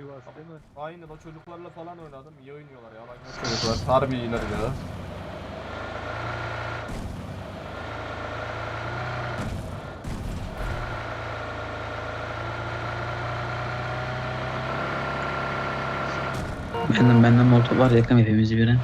Sivas değil mi? Aynı o çocuklarla falan oynadım. İyi oynuyorlar ya. Bak çocuklar. Harbi iyiler ya. Benden benden molotof var yakın hepimizi bire.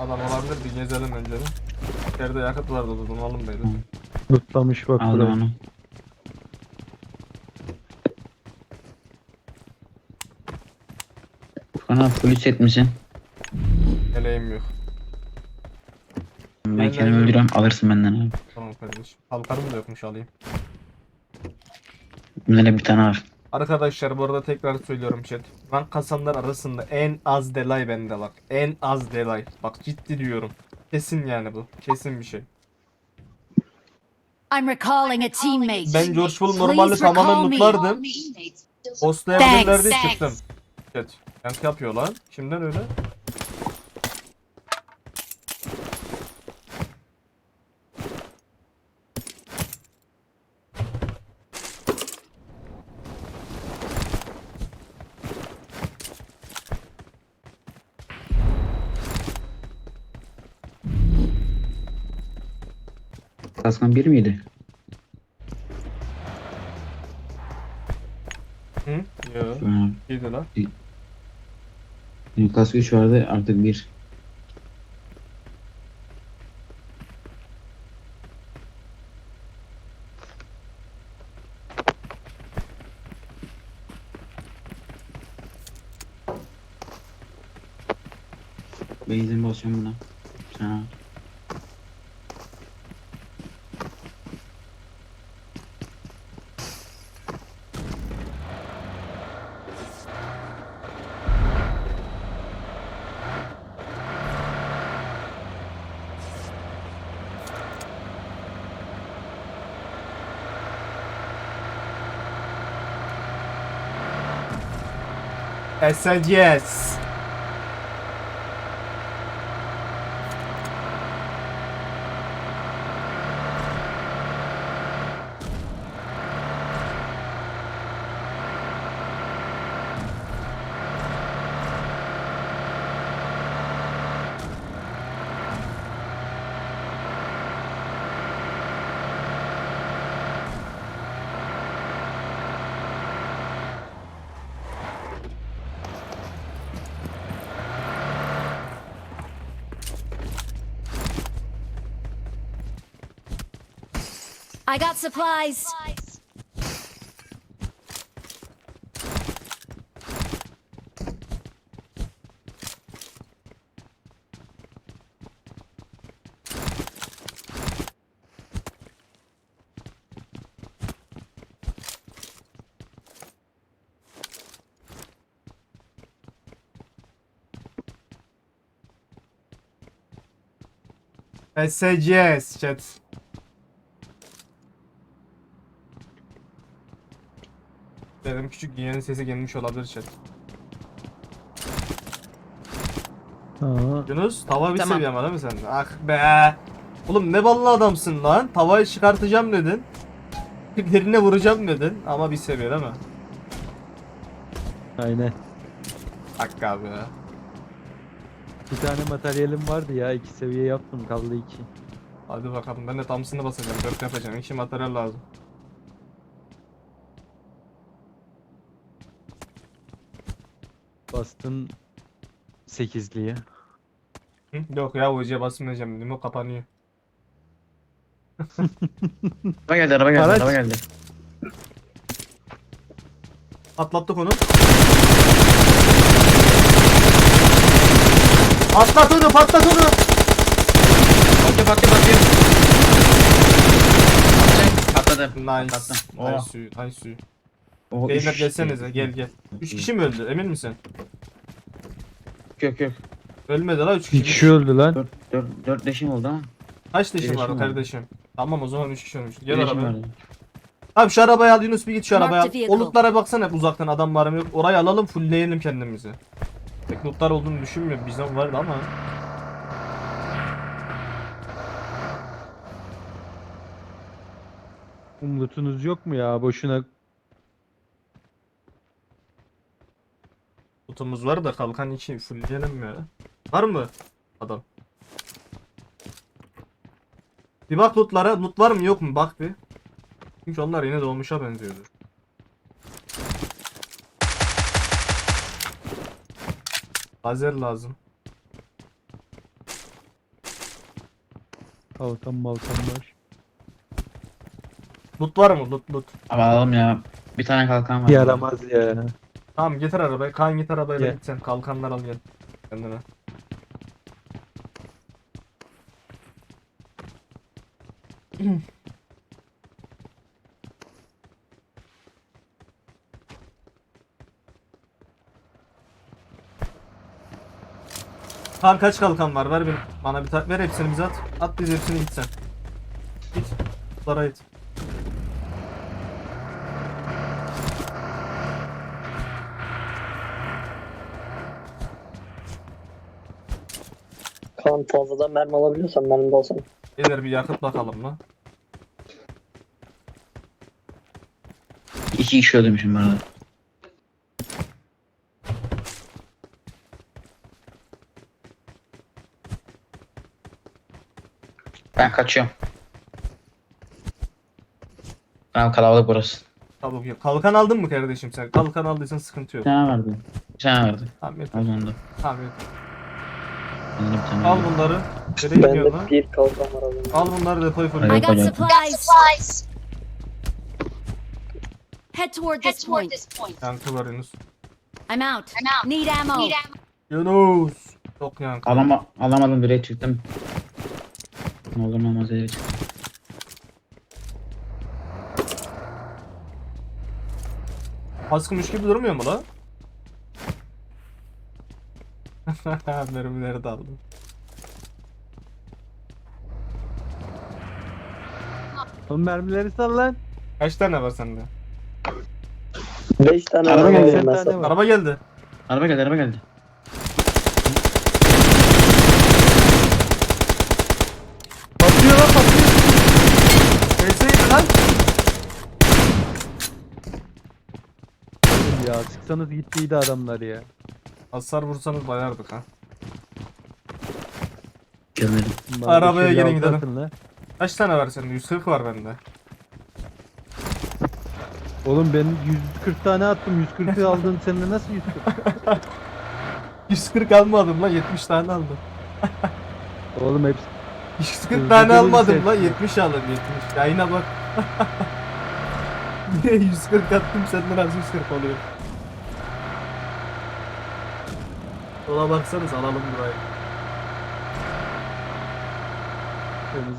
Adam olabilir bir gezelim önce de. İçeride yakıt vardı o zaman alın beyler. Tutlamış bak Aldım burayı. onu. Furkan abi full set misin? Eleğim yok. Ben kendimi öldürüyorum alırsın benden abi. Tamam kardeşim. Halkarım da yokmuş alayım. Bende bir tane var. Arkadaşlar bu arada tekrar söylüyorum chat. Rank kasanlar arasında en az delay bende bak. En az delay. Bak ciddi diyorum. Kesin yani bu. Kesin bir şey. I'm recalling a teammate. Ben George Bull normalde Please tamamen recall me. mutlardım. Postlayabilirlerdi Thanks. çıktım. Chat. Yankı yapıyor lan. Kimden öyle? Kaskan bir miydi? Hı? Yo. Ha, İyiydi lan. Kask 3 vardı artık bir. Benzin basıyorum buna. Sana. I said yes. I got supplies. SLGS chat. Benim küçük yeğenin sesi gelmiş olabilir chat. Ha. Yunus tava bir Tamam. seviye ama değil mi sen? Ah be. Oğlum ne ballı adamsın lan. Tavayı çıkartacağım dedin. Birine vuracağım dedin ama bir seviye değil mi? Aynen. Hakkı abi. Bir tane materyalim vardı ya. iki seviye yaptım. Kaldı iki. Hadi bakalım ben de tamsını basacağım. Dört yapacağım. İki materyal lazım. Bastın sekizliye. Hı? Yok ya ucuya basmayacağım dedim o kapanıyor. Araba geldi araba geldi Araç. araba geldi. Atlattık onu. Atlat onu patlat onu. Patlıyor patlıyor patlıyor. Patladı. Nice. Patlattım. Nice suyu. Nice suyu. O Beyler üç- gelsenize gel gel. Üç kişi mi öldü emin misin? Yok yok. Ölmedi la üç kişi. Bir kişi öldü lan. 4 4 4 leşim oldu ama. Kaç leşin var leşim var. kardeşim? Tamam o zaman üç kişi ölmüş. Gel leşim arabaya. vardı. Abi şu arabayı al Yunus bir git şu Mark arabaya al. the vehicle. O lootlara baksana hep uzaktan adam var mı yok. Orayı alalım fullleyelim kendimizi. Pek lootlar olduğunu düşünmüyorum. Bizden vardı ama. Umlutunuz yok mu ya? Boşuna Kutumuz var da kalkan için fullleyelim ya. Var mı adam? Bir bak lootlara. Loot var mı yok mu? Bak bir. Çünkü onlar yine dolmuşa benziyordu. Lazer lazım. Kalkan malkan var. Loot var mı? Loot loot. Abi alalım ya. Bir tane kalkan var. Yaramaz ya. Tamam getir arabayı. Kaan git arabayla Gel. git sen. Kalkanlar al gel. Kendine. Kaan kaç kalkan var? Ver bir bana bir ta- ver hepsini bize at. At biz hepsini git sen. Git. Lara git. Kaan fazladan mermi alabiliyorsan mermi de alsana. Gelir bir yakıt bakalım mı? İki kişi öldürmüşüm bu arada. Ben kaçıyorum. Tamam kalabalık burası. Yok. Kalkan aldın mı kardeşim sen? Kalkan aldıysan sıkıntı yok. vardı. Bir tane vardı. Tamam yeter. Tamam yeter. Bende bir tane Al bunları. Nereye gidiyorsun lan? Bende bir kalkan var alayım. Al bunları depoyu. I Yok got hocam. supplies. Head toward this point. Yankı var Yunus. I'm out. Need ammo. Yunus. Çok yankı. Alama, alamadım direkt çıktım. Ne olur ne olmaz diye çıktım. Askımış gibi durmuyor mu la? Mermileri de aldım. Oğlum mermileri sal lan. Kaç tane var sende? 5 tane Araba mermi geldi. Seksen tane var. Araba geldi. Araba geldi araba geldi. Patlıyor lan patlıyor. Neyse lan. Ya sıksanız gittiydi adamlar ya. Hasar vursanız bayardık ha. Bana Arabaya şey gelin gidelim. lan. Kaç tane var sende? 140 var bende. Oğlum ben 140 tane attım. 140'ı aldın sen de nasıl 140? 140 almadım lan 70 tane aldım. Oğlum hepsi 140 Hızlı tane almadım lan seçtim. 70 aldım 70. Yayına bak. Niye 140 attım senden az 140 oluyor. Ona baksanız alalım burayı. temiz.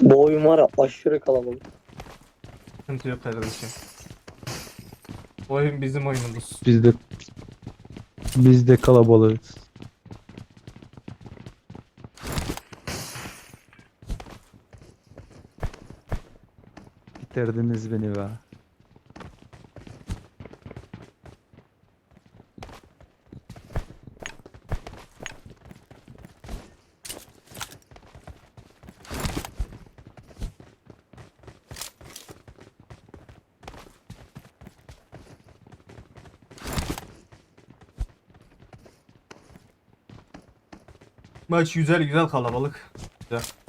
Bu oyun var ya aşırı kalabalık. Sıkıntı yok kardeşim. Oyun bizim oyunumuz. Biz de biz de kalabalığız. Bitirdiniz beni be. Maç güzel güzel kalabalık. Güzel.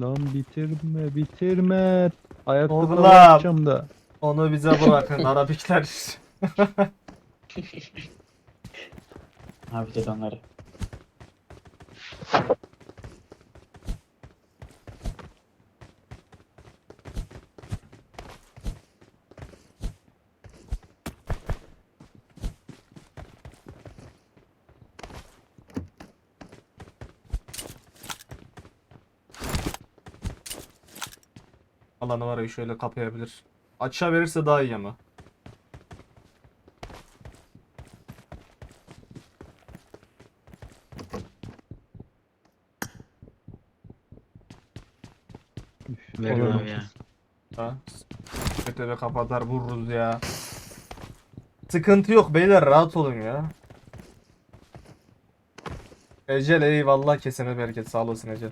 Lan bitirme bitirme. Ayakkabı Oğlum. yapacağım da. Onu bize bırakın Arabikler. Abi onları. Alanı var ya şöyle kapayabilir. Açığa verirse daha iyi ama. Abi ya. Ha. Kötü kapatar vururuz ya. Sıkıntı yok beyler rahat olun ya. Ecel eyvallah kesene bereket sağ olasın Ecel.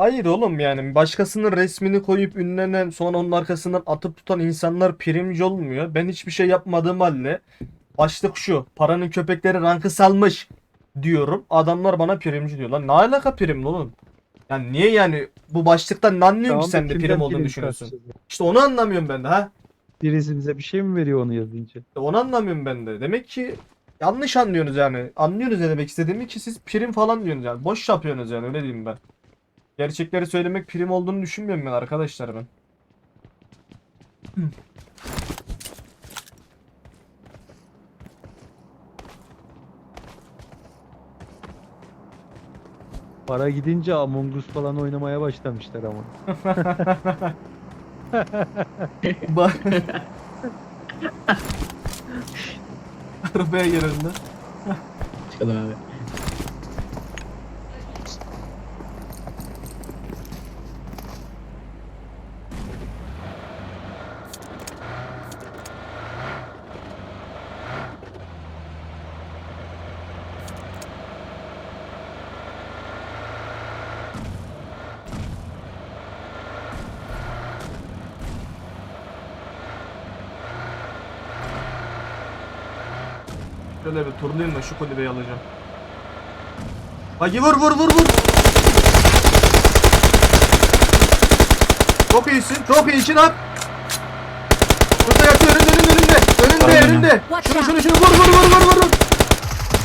Hayır oğlum yani başkasının resmini koyup ünlenen sonra onun arkasından atıp tutan insanlar primci olmuyor. Ben hiçbir şey yapmadığım halde başlık şu paranın köpekleri rankı salmış diyorum. Adamlar bana primci diyor. Lan ne alaka primli oğlum? Yani niye yani bu başlıktan ne anlıyorsun Tamam ki sen de prim olduğunu düşünüyorsun? kasacağız? İşte onu anlamıyorum ben de ha. Birisi bize bir şey mi veriyor onu yazınca? İşte Onu anlamıyorum ben de. Demek ki yanlış anlıyorsunuz yani. Anlıyorsunuz ne demek istediğimi ki siz prim falan diyorsunuz yani. Boş yapıyorsunuz yani öyle diyeyim ben. Gerçekleri söylemek prim olduğunu düşünmüyorum ben arkadaşlar ben. Para gidince Among Us falan oynamaya başlamışlar ama. Bak. Arabaya gel önüne. Çıkalım abi. Şöyle bir turlayayım da şu kulübeyi alacağım. Bak vur vur vur vur. Çok iyisin. Çok iyisin at. Şurada yatıyor önünde önünde önünde. Önünde önünde. Şunu şunu şunu vur vur vur vur vur.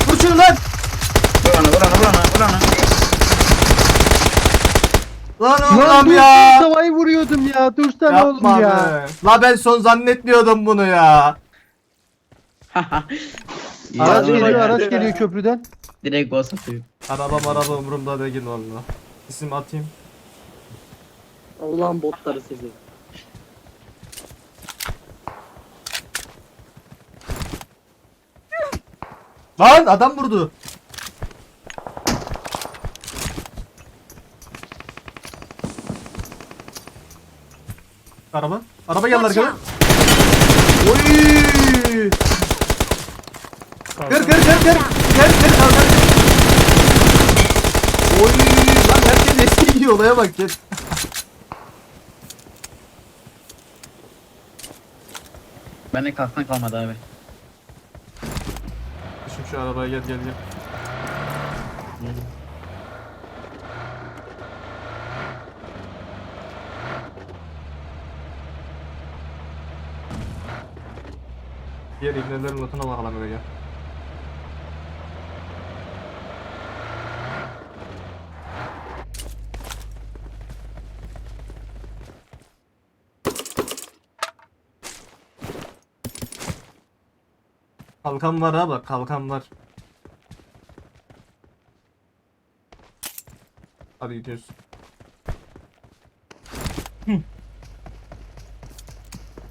Vur şunu lan. Vur ona vur ona vur ona. Lan Lan oğlum ya. Tavayı vuruyordum ya. Dursana Yapma oğlum ya. be. La ben son zannetmiyordum bunu ya. İyi Araç geliyor, araç geliyor köprüden. Direkt boss atıyor. Araba araba umurumda değil valla. İsim atayım. Allah'ın botları sizi. Lan adam vurdu. Araba. Araba geldi arkadan. Oy! Kır kır kır kır. Kır kır kır kır. Oy! Lan herkes eski yiyor olaya bak gel. Bende kalktan kalmadı abi. Şimdi şu arabaya gel gel gel. Diğer ibnelerin notuna bakalım öyle gel. Kalkan var ha bak kalkan var. Hadi gidiyoruz.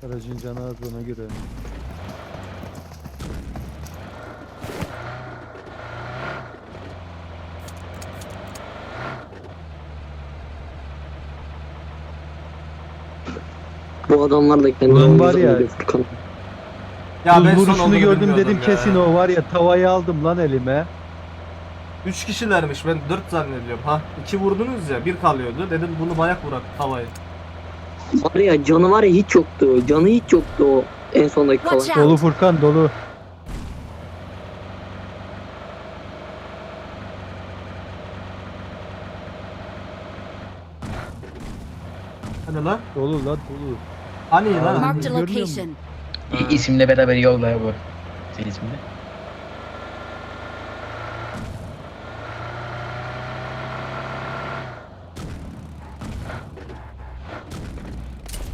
Aracın canı az ona göre. Bu adamlar da kendini Ulan var ya. Furkan. Ya Buz ben son vuruşunu olduğunu gördüm bilmiyordum dedim ya. kesin o var ya tavayı aldım lan elime. 3 kişilermiş ben 4 zannediyorum. Ha 2 vurdunuz ya bir kalıyordu. Dedim bunu bayak vurak tavayı. Var ya canı var ya hiç yoktu. Canı hiç yoktu o en sondaki kalan. Watch out! Dolu Furkan dolu. Hani lan? Dolu lan dolu. Hani lan? Marked a Görmüyor musun? location. Ha. İsimle beraber yolla bu. Senin isminle.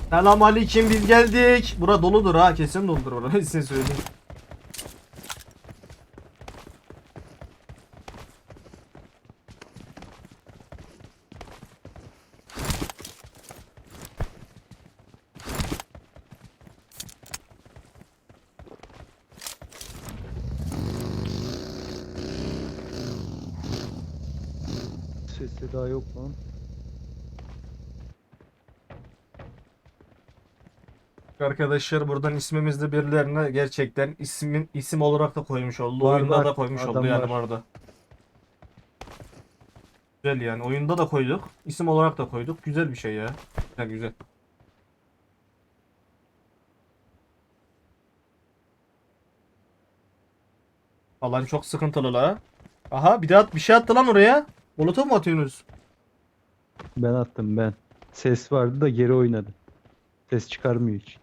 Selam aleyküm biz geldik. Bura doludur ha kesin doludur orası size söyleyeyim. Sesi daha yok lan. Arkadaşlar buradan ismimizde birilerine gerçekten ismin isim olarak da koymuş oldu. Var, oyunda var. da koymuş oldu yani var. bu arada. Güzel yani oyunda da koyduk. isim olarak da koyduk. Güzel bir şey ya. Güzel güzel. Falan çok sıkıntılı la. Aha bir at, bir şey attı lan oraya. Molotov mu atıyorsunuz? Ben attım ben. Ses vardı da geri oynadı. Ses çıkarmıyor hiç.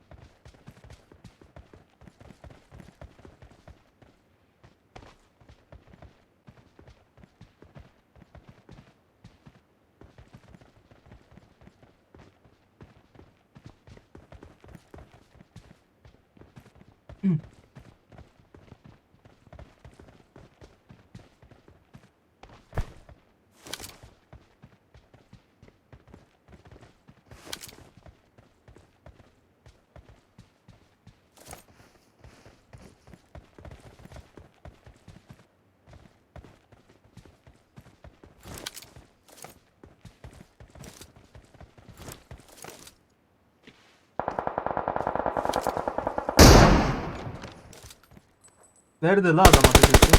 Nerede la adam ateş etti?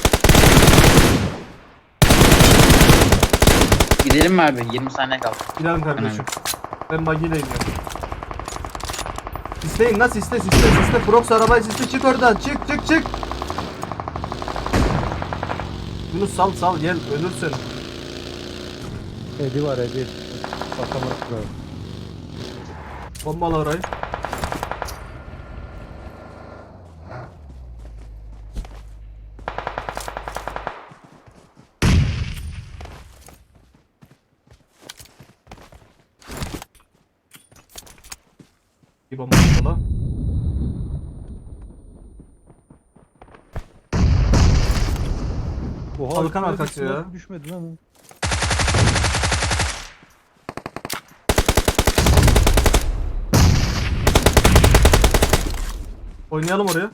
Gidelim mi abi? 20 saniye kaldı. Gidelim kardeşim. Ben buggy ile iniyorum. Sisleyin nasıl sisle sisle sisle. Prox arabayı sisle çık oradan çık çık çık. Yunus sal sal gel ölürsün. Edi var Edi. Buraya. Bombala orayı. Bir bomba bombala. Oha, Kalkan üstüne arkası düştü, ya. Düşmedi lan. o? Oynayalım oraya.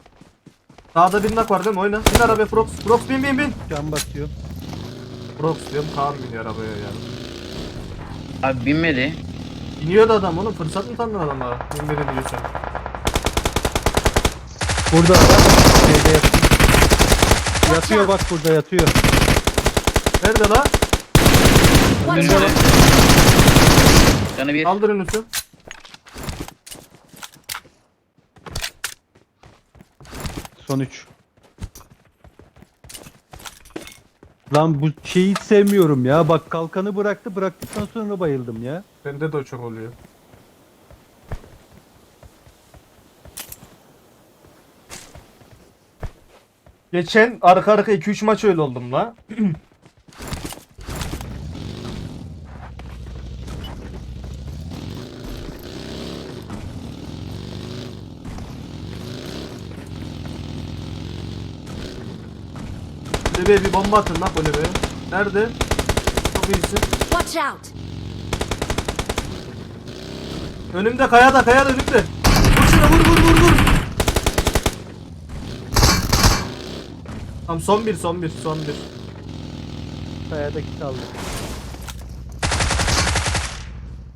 Sağda bir nak var değil mi? Oyna. Bin arabaya Prox. Prox bin bin bin. Can basıyor. Prox diyorum Kaan biniyor arabaya ya. Abi binmedi. İniyor da adam oğlum. Fırsat mı tanıdın adama? Binmedi diyorsan. Burada adam şeyde yatıyor. Yatıyor bak burada yatıyor. Nerede la? Watch Önünde. out! Canı bir. Kaldır Yunus'u. Son 3. Lan bu şeyi hiç sevmiyorum ya. Bak kalkanı bıraktı. Bıraktıktan sonra bayıldım ya. Bende de o çok oluyor. Geçen arka arka 2-3 maç öyle oldum la. Kulübeye bir bomba atın lan kulübeye. Nerede? Çok iyisin. Watch out! Önümde kayada kayada önümde. Vur şuna vur vur vur vur. Tamam son bir son bir son bir. Kayadaki kaldı.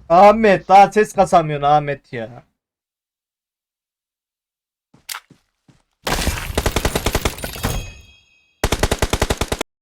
Ahmet daha ses kasamıyorsun Ahmet ya.